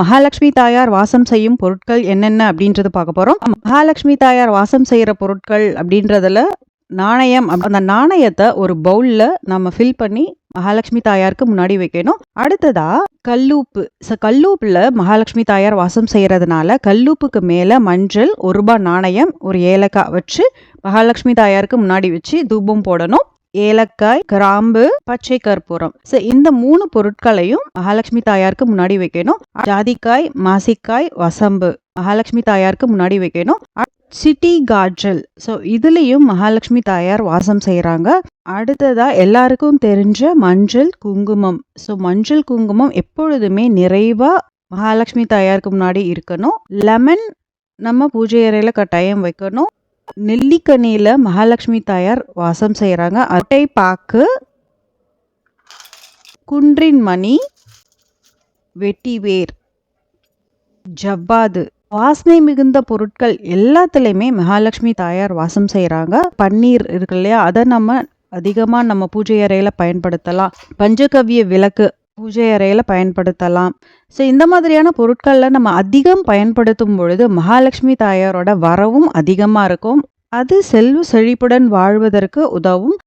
மகாலட்சுமி தாயார் வாசம் செய்யும் பொருட்கள் என்னென்ன அப்படின்றது பார்க்க போகிறோம் மகாலட்சுமி தாயார் வாசம் செய்கிற பொருட்கள் அப்படின்றதுல நாணயம் அந்த நாணயத்தை ஒரு பவுலில் நம்ம ஃபில் பண்ணி மகாலட்சுமி தாயாருக்கு முன்னாடி வைக்கணும். அடுத்ததா கல்லூப்பு. ஸோ கல்லூப்பில் மகாலட்சுமி தாயார் வாசம் செய்கிறதுனால கல்லூப்புக்கு மேலே மஞ்சள் ஒரு ரூபாய் நாணயம் ஒரு ஏலக்காய் வச்சு மகாலட்சுமி தாயாருக்கு முன்னாடி வச்சு தூபம் போடணும். ஏலக்காய் கிராம்பு பச்சை கற்பூரம். ஸோ இந்த மூணு பொருட்களையும் மகாலட்சுமி தாயாருக்கு முன்னாடி வைக்கணும். ஜாதிக்காய் மாசிக்காய் வசம்பு மகாலட்சுமி தாயாருக்கு முன்னாடி வைக்கணும். சிட்டி காஜல். ஸோ இதுலேயும் மகாலட்சுமி தாயார் வாசம் செய்கிறாங்க அடுத்ததா எல்லாருக்கும் தெரிஞ்ச மஞ்சள் குங்குமம். ஸோ மஞ்சள் குங்குமம் எப்பொழுதுமே நிறைவா மகாலட்சுமி தாயாருக்கு முன்னாடி இருக்கணும். லெமன் நம்ம பூஜை அறையில் கட்டாயம் வைக்கணும். நெல்லிக்கனியில் மகாலட்சுமி தாயார் வாசம் செய்கிறாங்க அட்டை பாக்கு குன்றின் மணி வெட்டிவேர் ஜவ்வாது. வாசனை மிகுந்த பொருட்கள் எல்லாத்துலேயுமே மகாலட்சுமி தாயார் வாசம் செய்கிறாங்க பன்னீர் இருக்கு இல்லையா அதை நம்ம அதிகமாக நம்ம பூஜை அறையில் பயன்படுத்தலாம். பஞ்சகவிய விளக்கு பூஜை அறையில் பயன்படுத்தலாம். ஸோ இந்த மாதிரியான பொருட்களில் நம்ம அதிகம் பயன்படுத்தும் பொழுது மகாலட்சுமி தாயாரோட வரவும் அதிகமாக இருக்கும். அது செல்வ செழிப்புடன் வாழ்வதற்கு உதவும்